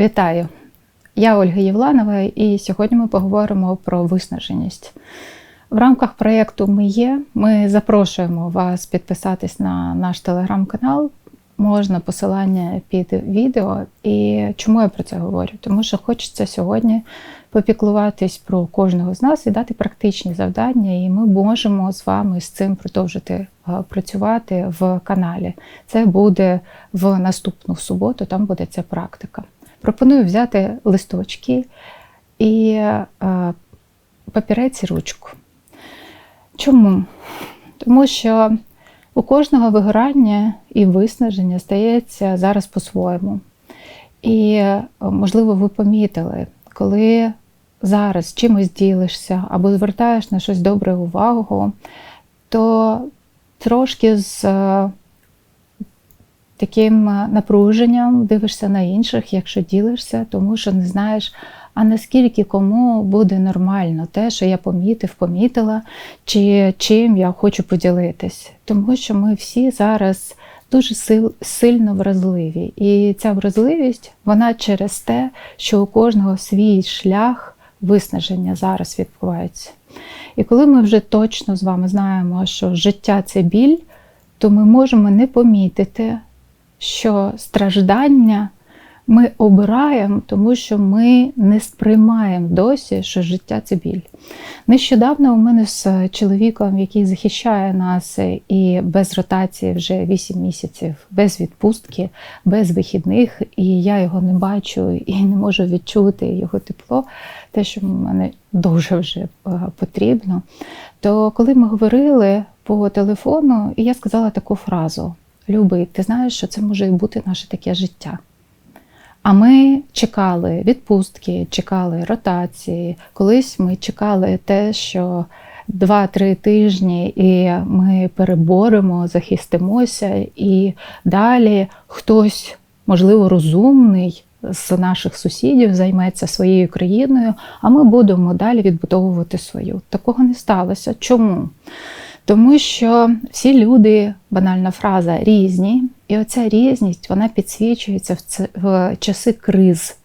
Вітаю! Я Ольга Євланова, і сьогодні ми поговоримо про виснаженість. В рамках проєкту Ми є. Ми запрошуємо вас підписатись на наш телеграм-канал. Можна посилання під відео. І чому я про це говорю? Тому що хочеться сьогодні попіклуватись про кожного з нас і дати практичні завдання, і ми можемо з вами з цим продовжити е, працювати в каналі. Це буде в наступну суботу, там буде ця практика. Пропоную взяти листочки і е, папірець і ручку. Чому? Тому що у кожного вигорання і виснаження стається зараз по-своєму. І, е, можливо, ви помітили, коли зараз чимось ділишся або звертаєш на щось добре увагу, то трошки з е, таким напруженням дивишся на інших, якщо ділишся, тому що не знаєш, а наскільки кому буде нормально те, що я помітив, помітила, чи чим я хочу поділитись. Тому що ми всі зараз дуже сил, сильно вразливі. І ця вразливість, вона через те, що у кожного свій шлях виснаження зараз відбувається. І коли ми вже точно з вами знаємо, що життя це біль, то ми можемо не помітити, що страждання ми обираємо, тому що ми не сприймаємо досі, що життя це біль. Нещодавно у мене з чоловіком, який захищає нас і без ротації вже 8 місяців, без відпустки, без вихідних, і я його не бачу і не можу відчути його тепло, те, що мене дуже вже е, потрібно. То коли ми говорили по телефону, і я сказала таку фразу: Любий, ти знаєш, що це може бути наше таке життя. А ми чекали відпустки, чекали ротації. Колись ми чекали те, що два-три тижні і ми переборемо, захистимося, і далі хтось, можливо, розумний з наших сусідів займеться своєю країною, а ми будемо далі відбудовувати свою. Такого не сталося. Чому? Тому що всі люди, банальна фраза, різні, і оця різність вона підсвічується в, це, в часи криз.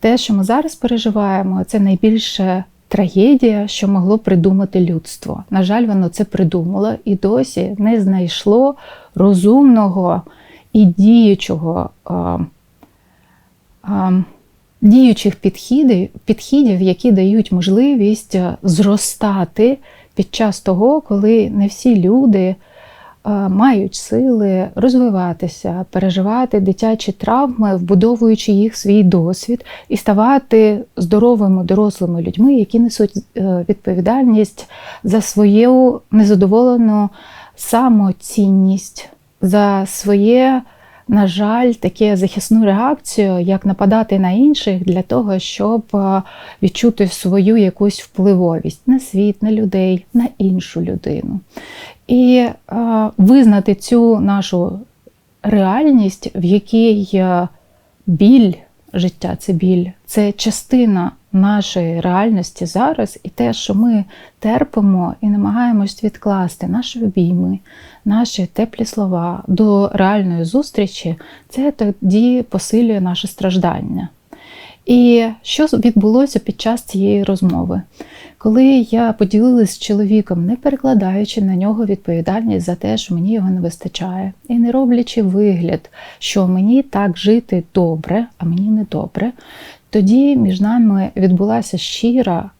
Те, що ми зараз переживаємо, це найбільша трагедія, що могло придумати людство. На жаль, воно це придумало і досі не знайшло розумного і діючого. А, а, Діючих підхідів, підхідів, які дають можливість зростати під час того, коли не всі люди е, мають сили розвиватися, переживати дитячі травми, вбудовуючи їх свій досвід, і ставати здоровими дорослими людьми, які несуть е, відповідальність за свою незадоволену самоцінність, за своє на жаль, таке захисну реакцію, як нападати на інших для того, щоб е, відчути свою якусь впливовість на світ, на людей, на іншу людину. І е, визнати цю нашу реальність, в якій е, біль життя це біль, це частина нашої реальності зараз, і те, що ми терпимо і намагаємось відкласти наші обійми, наші теплі слова до реальної зустрічі, це тоді посилює наше страждання. І що відбулося під час цієї розмови? Коли я поділилась з чоловіком, не перекладаючи на нього відповідальність за те, що мені його не вистачає, і не роблячи вигляд, що мені так жити добре, а мені не добре, тоді між нами відбулася щира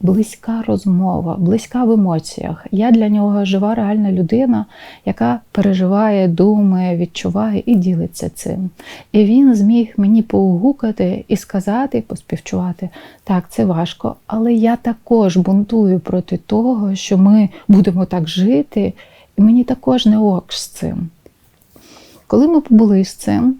близька розмова, близька в емоціях. Я для нього жива реальна людина, яка переживає, думає, відчуває і ділиться цим. І він зміг мені поугукати і сказати, поспівчувати, так, це важко, але я також бунтую проти того, що ми будемо так жити, і мені також не ок з цим. Коли ми побули з цим,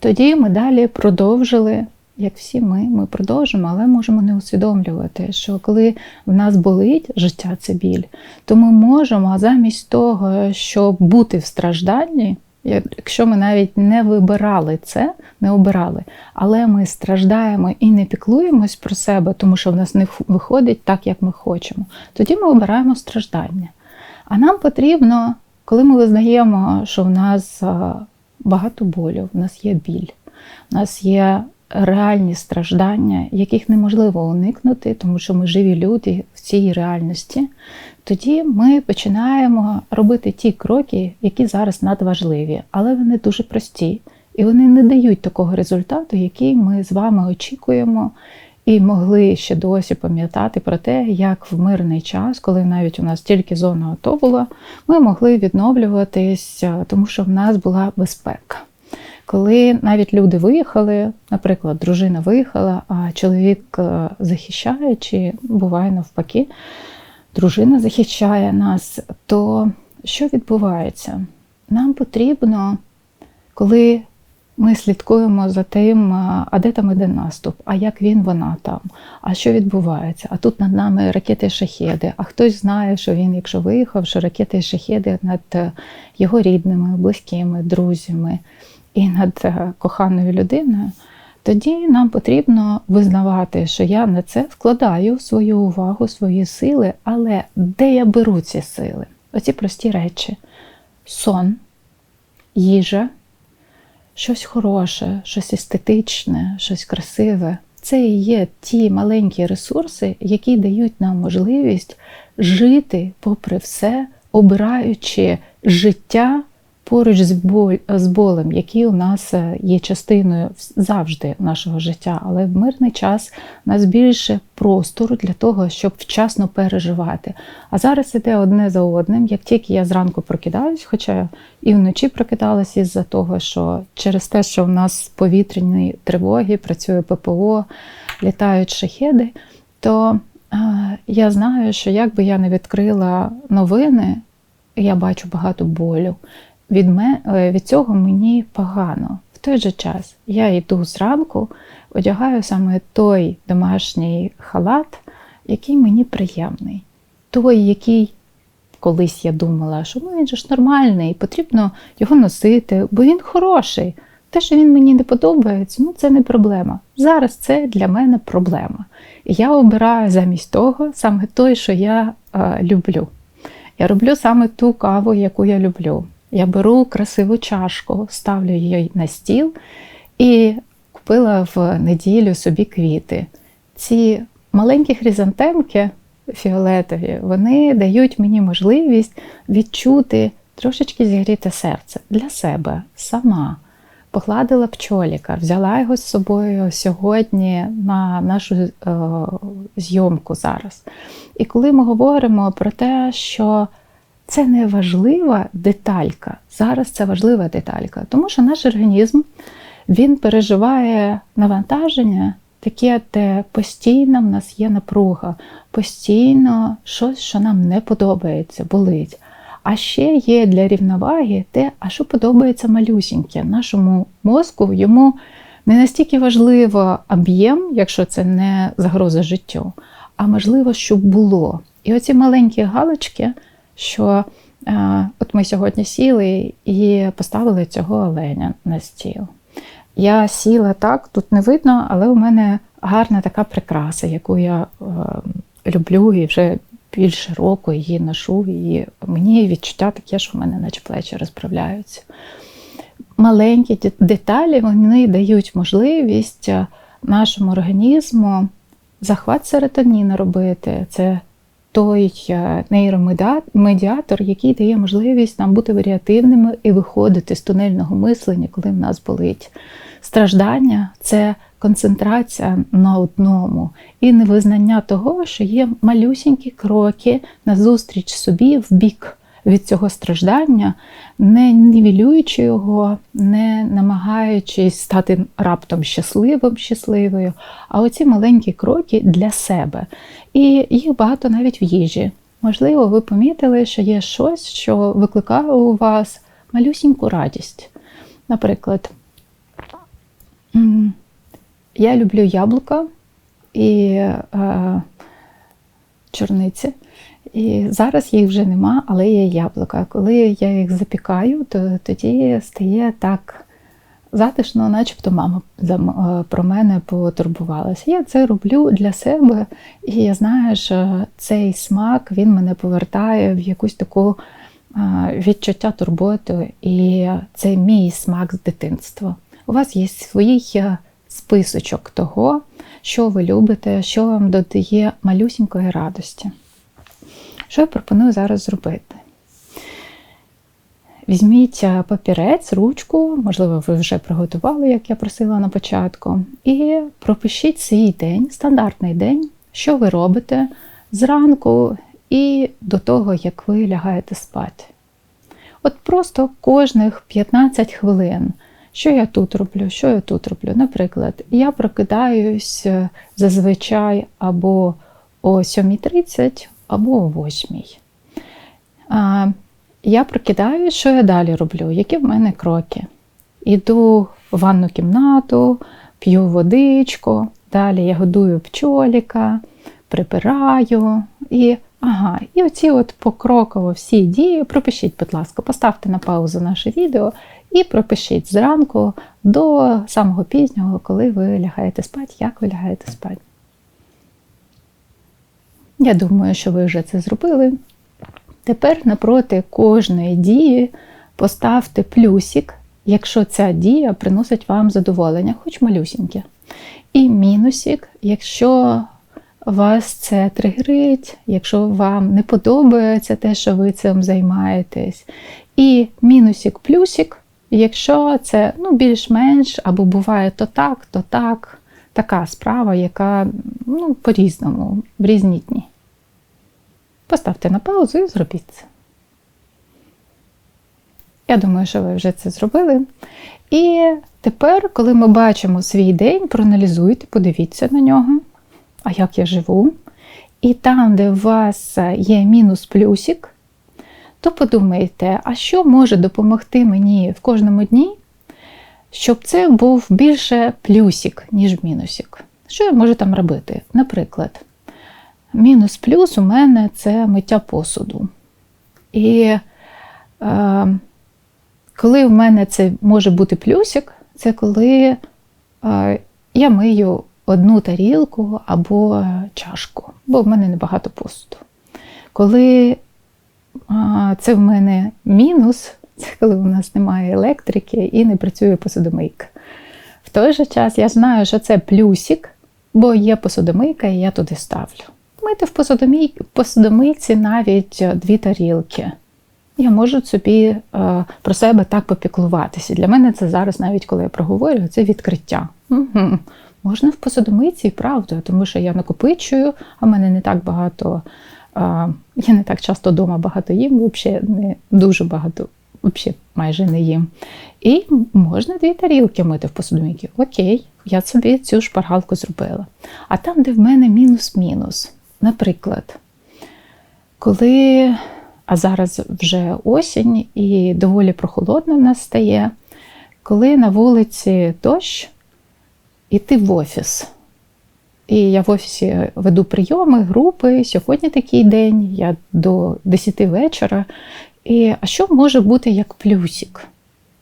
тоді ми далі продовжили як всі ми, ми продовжимо, але можемо не усвідомлювати, що коли в нас болить життя, це біль, то ми можемо замість того, щоб бути в стражданні, якщо ми навіть не вибирали це, не обирали, але ми страждаємо і не піклуємось про себе, тому що в нас не виходить так, як ми хочемо, тоді ми обираємо страждання. А нам потрібно, коли ми визнаємо, що в нас багато болю, в нас є біль. У нас є реальні страждання, яких неможливо уникнути, тому що ми живі люди в цій реальності. Тоді ми починаємо робити ті кроки, які зараз надважливі, але вони дуже прості. І вони не дають такого результату, який ми з вами очікуємо, і могли ще досі пам'ятати про те, як в мирний час, коли навіть у нас тільки зона АТО була, ми могли відновлюватись, тому що в нас була безпека. Коли навіть люди виїхали, наприклад, дружина виїхала, а чоловік е, захищає, чи буває навпаки, дружина захищає нас, то що відбувається? Нам потрібно, коли ми слідкуємо за тим, а де там іде наступ, а як він, вона там, а що відбувається? А тут над нами ракети шахеди. А хтось знає, що він, якщо виїхав, що ракети шахеди над е, його рідними, близькими, друзями і над е, коханою людиною. Тоді нам потрібно визнавати, що я на це вкладаю свою увагу, свої сили, але де я беру ці сили? Оці прості речі: сон, їжа, щось хороше, щось естетичне, щось красиве. Це і є ті маленькі ресурси, які дають нам можливість жити, попри все, обираючи життя поруч з боль, з болем, який у нас е, є частиною завжди нашого життя, але в мирний час у нас більше простору для того, щоб вчасно переживати. А зараз іде одне за одним. Як тільки я зранку прокидаюсь, хоча і вночі прокидалася із-за того, що через те, що в нас повітряні тривоги, працює ППО, літають шахеди, то е, я знаю, що як би я не відкрила новини, я бачу багато болю від мен, е, від цього мені погано. В той же час я йду зранку, одягаю саме той домашній халат, який мені приємний. Той, який колись я думала, що ну, він же ж нормальний, потрібно його носити, бо він хороший. Те, що він мені не подобається, ну це не проблема. Зараз це для мене проблема. І я обираю замість того саме той, що я е, люблю. Я роблю саме ту каву, яку я люблю. Я беру красиву чашку, ставлю її на стіл і купила в неділю собі квіти. Ці маленькі хризантемки фіолетові, вони дають мені можливість відчути трошечки зігріте серце для себе сама. Погладила пчоліка, взяла його з собою сьогодні на нашу е, зйомку зараз. І коли ми говоримо про те, що це не важлива деталька. Зараз це важлива деталька, тому що наш організм він переживає навантаження, таке, де постійно в нас є напруга, постійно щось, що нам не подобається, болить. А ще є для рівноваги те, а що подобається малюсіньке. Нашому мозку йому не настільки важливо об'єм, якщо це не загроза життю, а можливо, щоб було. І оці маленькі галочки що е, от ми сьогодні сіли і поставили цього оленя на стіл. Я сіла так, тут не видно, але у мене гарна така прикраса, яку я е, люблю і вже більше року її ношу, і мені відчуття таке, що в мене наче плечі розправляються. Маленькі деталі вони дають можливість е, нашому організму захват серотоніна робити. Це той е, нейромедіатор, який дає можливість нам бути варіативними і виходити з тунельного мислення, коли в нас болить. Страждання це концентрація на одному і невизнання того, що є малюсінькі кроки назустріч собі в бік від цього страждання, не нівелюючи його, не намагаючись стати раптом щасливим, щасливою, а оці маленькі кроки для себе. І їх багато навіть в їжі. Можливо, ви помітили, що є щось, що викликає у вас малюсіньку радість. Наприклад, я люблю яблука і е, чорниці. І зараз їх вже нема, але є яблука. Коли я їх запікаю, то тоді стає так затишно, начебто мама про мене потурбувалася. Я це роблю для себе, і я знаю, що цей смак він мене повертає в якусь таку відчуття турботи, і це мій смак з дитинства. у вас є свій е, списочок того, що ви любите, що вам додає малюсінької радості. Що я пропоную зараз зробити? Візьміть е, папірець, ручку, можливо, ви вже приготували, як я просила на початку, і пропишіть свій день, стандартний день, що ви робите зранку і до того, як ви лягаєте спати. От просто кожних 15 хвилин, що я тут роблю, що я тут роблю. Наприклад, я прокидаюсь е, зазвичай або о 7.30, або о 8.00. Я прокидаюсь, що я далі роблю, які в мене кроки. Іду в ванну кімнату, п'ю водичку, далі я годую пчоліка, прибираю і ага, і оці от покроково всі дії пропишіть, будь ласка, поставте на паузу наше відео і пропишіть зранку до самого пізнього, коли ви лягаєте спати, як ви лягаєте спати. Я думаю, що ви вже це зробили. Тепер напроти кожної дії поставте плюсик, якщо ця дія приносить вам задоволення, хоч малюсіньке. І мінусик, якщо вас це тригерить, якщо вам не подобається те, що ви цим займаєтесь. І мінусик, плюсик, якщо це ну, більш-менш або буває то так, то так, така справа, яка ну, по-різному, в різні дні. Поставте на паузу і зробіть це. Я думаю, що ви вже це зробили. І тепер, коли ми бачимо свій день, проаналізуйте, подивіться на нього, а як я живу. І там, де у вас є мінус-плюсик, то подумайте, а що може допомогти мені в кожному дні, щоб це був більше плюсик, ніж мінусик. Що я можу там робити? Наприклад, Мінус-плюс у мене це миття посуду. І е, коли в мене це може бути плюсик, це коли е, я мию одну тарілку або чашку, бо в мене небагато посуду. Коли е, це в мене мінус, це коли у нас немає електрики і не працює посудомийка. В той же час я знаю, що це плюсик, бо є посудомийка, і я туди ставлю мити в посудомийці навіть е, дві тарілки. Я можу собі е, про себе так попіклуватися. Для мене це зараз, навіть коли я проговорюю, це відкриття. Угу. Можна в посудомийці і правда, тому що я накопичую, а в мене не так багато, е, я не так часто вдома багато їм, взагалі не дуже багато, взагалі майже не їм. І можна дві тарілки мити в посудомийці. Окей, я собі цю шпаргалку зробила. А там, де в мене мінус-мінус. Наприклад, коли, а зараз вже осінь і доволі прохолодно в нас стає, коли на вулиці дощ, іти в офіс. І я в офісі веду прийоми, групи. Сьогодні такий день, я до 10 вечора. І, А що може бути як плюсик?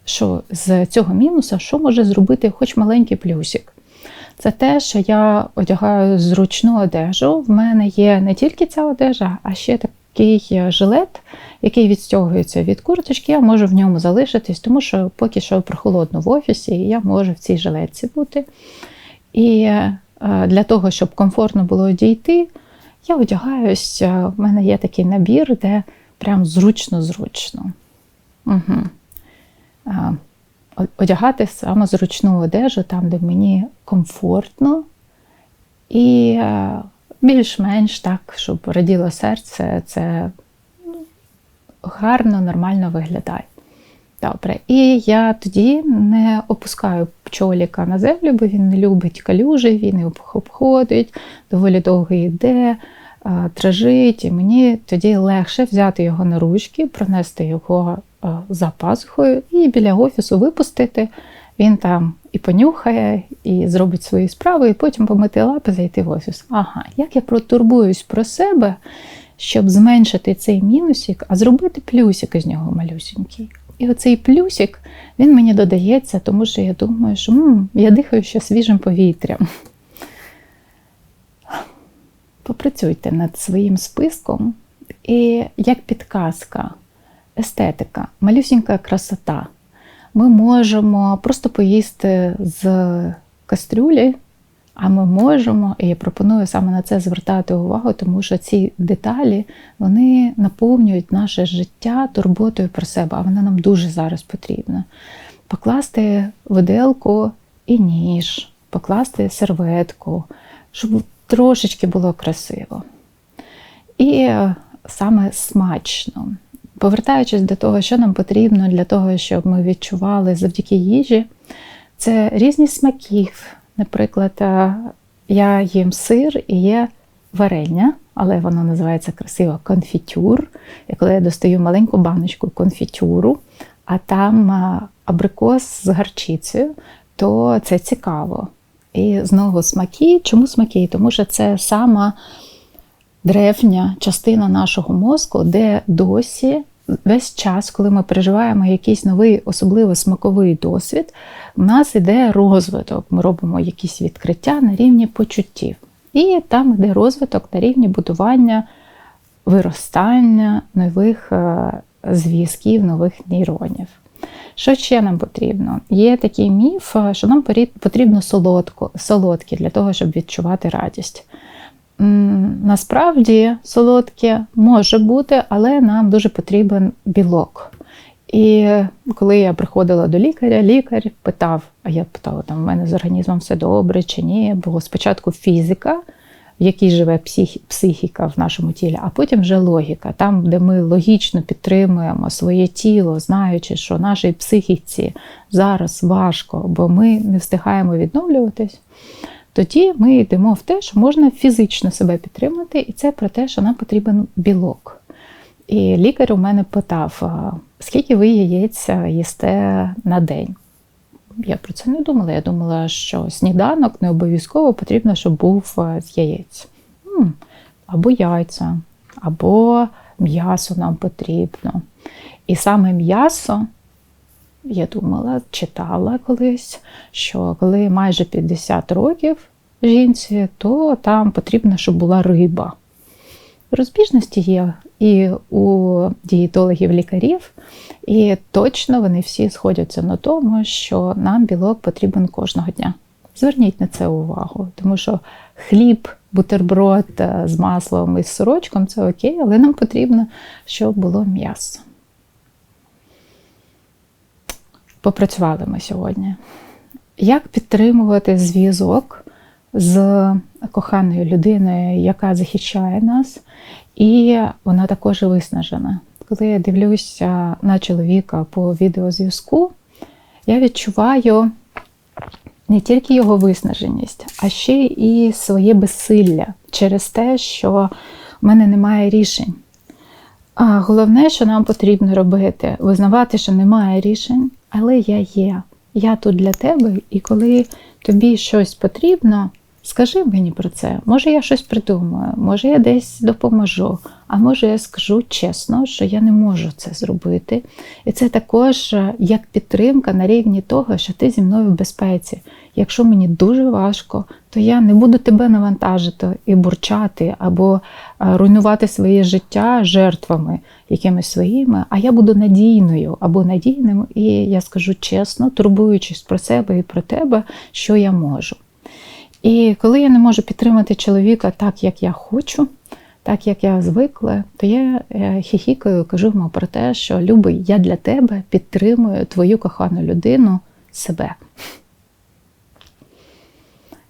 Що з цього мінуса, що може зробити хоч маленький плюсик? Це те, що я одягаю зручну одежу. В мене є не тільки ця одежа, а ще такий жилет, який відстягується від курточки. Я можу в ньому залишитись, тому що поки що прохолодно в офісі, і я можу в цій жилетці бути. І е, для того, щоб комфортно було дійти, я одягаюсь, в мене є такий набір, де прям зручно-зручно. Угу одягати саме зручну одежу там, де мені комфортно і е, більш-менш так, щоб раділо серце, це ну, гарно, нормально виглядає. Добре. І я тоді не опускаю пчоліка на землю, бо він не любить калюжі, він їх обходить, доволі довго йде, тражить, і мені тоді легше взяти його на ручки, пронести його за пазухою і біля офісу випустити. Він там і понюхає, і зробить свої справи, і потім помити лапи, зайти в офіс. Ага, як я протурбуюсь про себе, щоб зменшити цей мінусик, а зробити плюсик із нього малюсенький. І оцей плюсик він мені додається, тому що я думаю, що м, я дихаю ще свіжим повітрям. Попрацюйте над своїм списком і як підказка естетика, малюсінька красота. Ми можемо просто поїсти з кастрюлі, а ми можемо, і я пропоную саме на це звертати увагу, тому що ці деталі вони наповнюють наше життя турботою про себе, а вона нам дуже зараз потрібна. Покласти виделку і ніж, покласти серветку, щоб трошечки було красиво. І саме смачно. Повертаючись до того, що нам потрібно для того, щоб ми відчували завдяки їжі, це різні смаків. Наприклад, е, я їм сир і є варення, але воно називається красиво конфітюр. І коли я достаю маленьку баночку конфітюру, а там е, абрикос з гарчицею, то це цікаво. І знову смаки. Чому смаки? Тому що це сама древня частина нашого мозку, де досі весь час, коли ми переживаємо якийсь новий, особливо смаковий досвід, у нас іде розвиток. Ми робимо якісь відкриття на рівні почуттів. І там йде розвиток на рівні будування, виростання нових е, зв'язків, нових нейронів. Що ще нам потрібно? Є такий міф, е, що нам потрібно солодко, солодке для того, щоб відчувати радість. Насправді солодке може бути, але нам дуже потрібен білок. І коли я приходила до лікаря, лікар питав, а я питала, там в мене з організмом все добре чи ні. Було спочатку фізика, в якій живе психіка в нашому тілі, а потім вже логіка, там, де ми логічно підтримуємо своє тіло, знаючи, що нашій психіці зараз важко, бо ми не встигаємо відновлюватись тоді ми йдемо в те, що можна фізично себе підтримати, і це про те, що нам потрібен білок. І лікар у мене питав, скільки ви яєць їсте на день? Я про це не думала. Я думала, що сніданок не обов'язково потрібно, щоб був з яєць. Або яйця, або м'ясо нам потрібно. І саме м'ясо, я думала, читала колись, що коли майже 50 років жінці, то там потрібно, щоб була риба. Розбіжності є і у дієтологів-лікарів, і точно вони всі сходяться на тому, що нам білок потрібен кожного дня. Зверніть на це увагу, тому що хліб, бутерброд е, з маслом і з сорочком це окей, але нам потрібно, щоб було м'ясо. Попрацювали ми сьогодні. Як підтримувати зв'язок з коханою людиною, яка захищає нас, і вона також виснажена. Коли я дивлюся на чоловіка по відеозв'язку, я відчуваю не тільки його виснаженість, а ще і своє безсилля через те, що в мене немає рішень. А головне, що нам потрібно робити, визнавати, що немає рішень, але я є. Я тут для тебе, і коли тобі щось потрібно, Скажи мені про це, може я щось придумаю, може я десь допоможу, а може я скажу чесно, що я не можу це зробити. І це також е, як підтримка на рівні того, що ти зі мною в безпеці. Якщо мені дуже важко, то я не буду тебе навантажити і бурчати або е, руйнувати своє життя жертвами якимись своїми, а я буду надійною або надійним, і я скажу чесно, турбуючись про себе і про тебе, що я можу. І коли я не можу підтримати чоловіка так, як я хочу, так як я звикла, то я е, хіхікаю кажу йому про те, що любий, я для тебе підтримую твою кохану людину себе.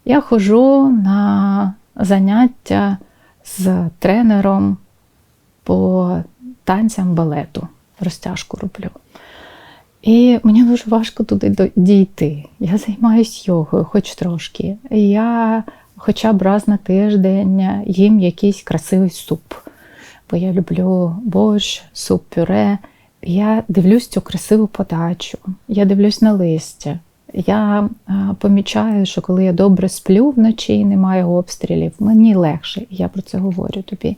Я ходжу на заняття з тренером по танцям балету. Розтяжку роблю. І мені дуже важко туди дійти. Я займаюся йогою, хоч трошки. Я хоча б раз на тиждень їм якийсь красивий суп. Бо я люблю борщ, суп, пюре. Я дивлюсь цю красиву подачу, я дивлюсь на листя. Я помічаю, що коли я добре сплю вночі і немає обстрілів, мені легше, я про це говорю тобі.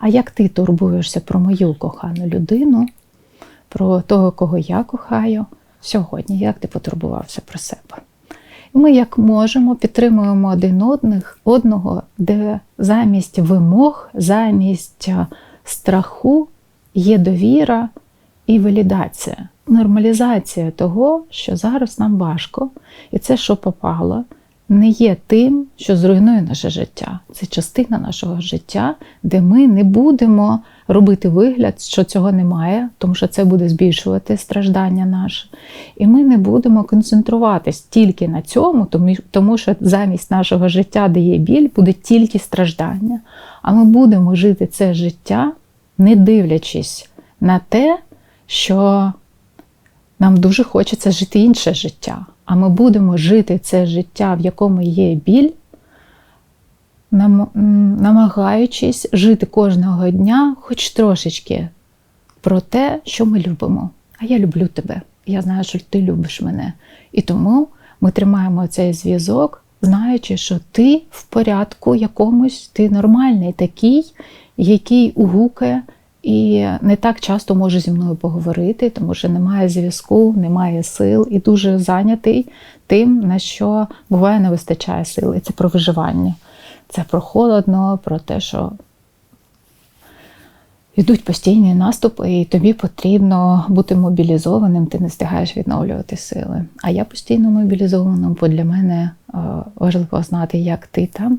А як ти турбуєшся про мою кохану людину? про того, кого я кохаю сьогодні, як ти потурбувався про себе. Ми, як можемо, підтримуємо один одних, одного, де замість вимог, замість страху є довіра і валідація. нормалізація того, що зараз нам важко, і це, що попало, не є тим, що зруйнує наше життя. Це частина нашого життя, де ми не будемо робити вигляд, що цього немає, тому що це буде збільшувати страждання наше. І ми не будемо концентруватись тільки на цьому, тому що замість нашого життя, де є біль, буде тільки страждання. А ми будемо жити це життя, не дивлячись на те, що нам дуже хочеться жити інше життя. А ми будемо жити це життя, в якому є біль, намагаючись жити кожного дня, хоч трошечки, про те, що ми любимо. А я люблю тебе. Я знаю, що ти любиш мене. І тому ми тримаємо цей зв'язок, знаючи, що ти в порядку якомусь, ти нормальний такий, який угукає і не так часто може зі мною поговорити, тому що немає зв'язку, немає сил і дуже зайнятий тим, на що буває не вистачає сили. Це про виживання. Це про холодно, про те, що йдуть постійні наступи, і тобі потрібно бути мобілізованим, ти не встигаєш відновлювати сили. А я постійно мобілізована, бо для мене е, важливо знати, як ти там.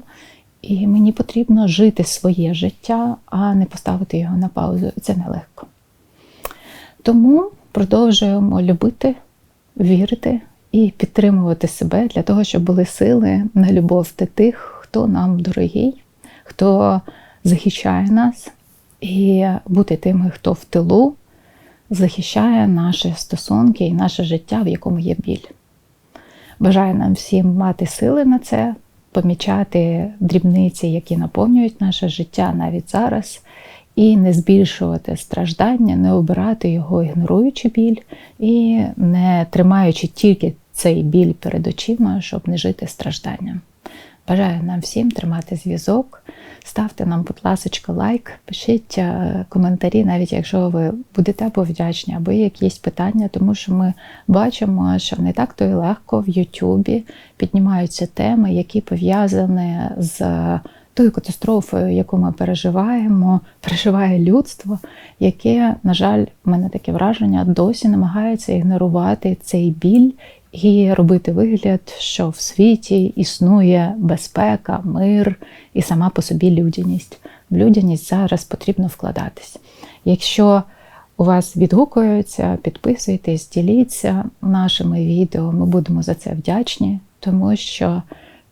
І мені потрібно жити своє життя, а не поставити його на паузу. Це нелегко. Тому продовжуємо любити, вірити і підтримувати себе для того, щоб були сили на любов до тих, хто нам дорогий, хто захищає нас, і бути тими, хто в тилу захищає наші стосунки і наше життя, в якому є біль. Бажаю нам всім мати сили на це помічати дрібниці, які наповнюють наше життя навіть зараз, і не збільшувати страждання, не обирати його, ігноруючи біль, і не тримаючи тільки цей біль перед очима, щоб не жити стражданням. Бажаю нам всім тримати зв'язок. Ставте нам, будь ласка, лайк, пишіть е, коментарі, навіть якщо ви будете або вдячні, або якісь питання, тому що ми бачимо, що не так то і легко в Ютубі піднімаються теми, які пов'язані з тою катастрофою, яку ми переживаємо, переживає людство, яке, на жаль, в мене таке враження, досі намагається ігнорувати цей біль і робити вигляд, що в світі існує безпека, мир і сама по собі людяність. В людяність зараз потрібно вкладатись. Якщо у вас відгукуються, підписуйтесь, діліться нашими відео. Ми будемо за це вдячні, тому що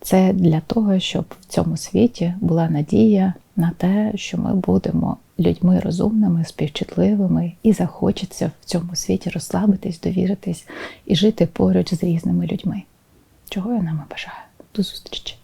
це для того, щоб в цьому світі була надія на те, що ми будемо людьми розумними, співчутливими і захочеться в цьому світі розслабитись, довіритись і жити поруч з різними людьми. Чого я нам бажаю? До зустрічі!